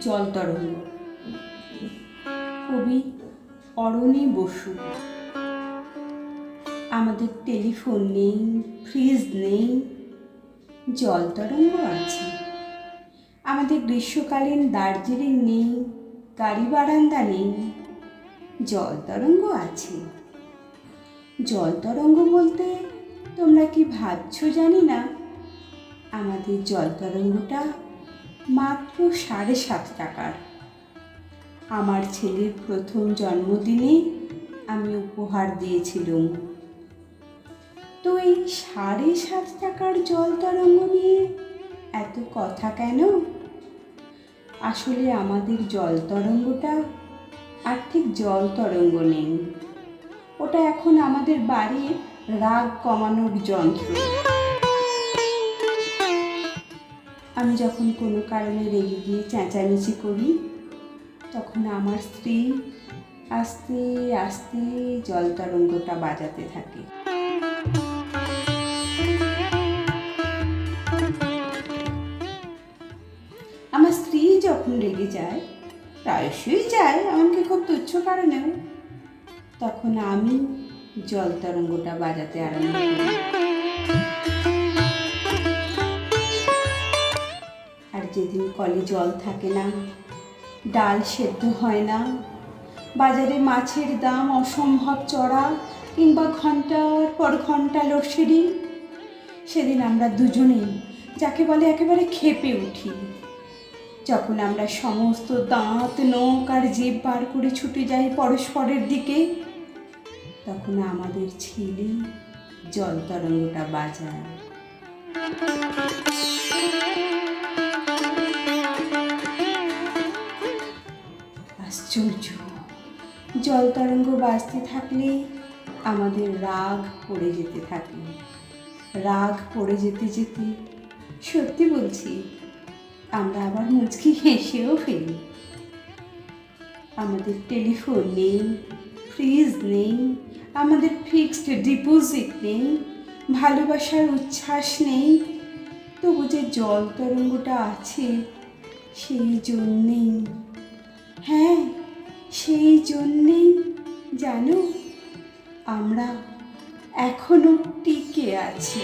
জল তরঙ্গ কবি অরণি বসু। আমাদের টেলিফোন নেই, ফ্রিজ নেই, জল তরঙ্গ আছে। আমাদের গ্রীষ্মকালীন দার্জিলিং নেই, গাড়ি বারান্দা নেই, জল তরঙ্গ আছে। জল তরঙ্গ বলতে তোমরা কি ভাবছ জানি না। আমাদের জল তরঙ্গটা মাত্র সাড়ে সাত টাকার। আমার ছেলের প্রথম জন্মদিনে আমি উপহার দিয়েছিলাম। তো এই সাড়ে সাত টাকার জল তরঙ্গ নিয়ে এত কথা কেন? আসলে আমাদের জল তরঙ্গটা আর ঠিক জল তরঙ্গ নেই। ওটা এখন আমাদের বাড়ির রাগ কমানোর যন্ত্র। আমি যখন কোনো কারণে রেগে গিয়ে চেঁচামেচি করি, তখন আমার স্ত্রী আস্তে আস্তে জল তরঙ্গটা বাজাতে থাকে। আমার স্ত্রী যখন রেগে যায়, প্রায়শই যায়, এমনকি খুব তুচ্ছ কারণেও। তখন আমি জল তরঙ্গটা বাজাতে আরম্ভ করি। যেদিন কলে জল থাকে না, ডাল সেদ্ধ হয় না। বাজারে মাছের দাম অসম্ভব চড়া, কিংবা ঘণ্টার পর ঘণ্টা লোডশেডিং। সেদিন আমরা দুজনেই, যাকে বলে একেবারে খেপে উঠি। যখন আমরা সমস্ত দাঁত, নখ আর জিভ বার করে ছুটে যাই পরস্পরের দিকে, তখন আমাদের ছেলে জল তরঙ্গটা বাজায়। আশ্চর্য। জল তরঙ্গ বাঁচতে থাকলে আমাদের রাগ পড়ে যেতে থাকে। রাগ পড়ে যেতে যেতে, সত্যি বলছি, আমরা আবার মুচকি হেসেও ফেলি। আমাদের টেলিফোন নেই, ফ্রিজ নেই, আমাদের ফিক্সড ডিপোজিট নেই, ভালোবাসার উচ্ছ্বাস নেই। তবু যে জল তরঙ্গটা আছে, সেই জন্যেই। হ্যাঁ সেই জন্যেই জানো আমরা এখনও টিকে আছি।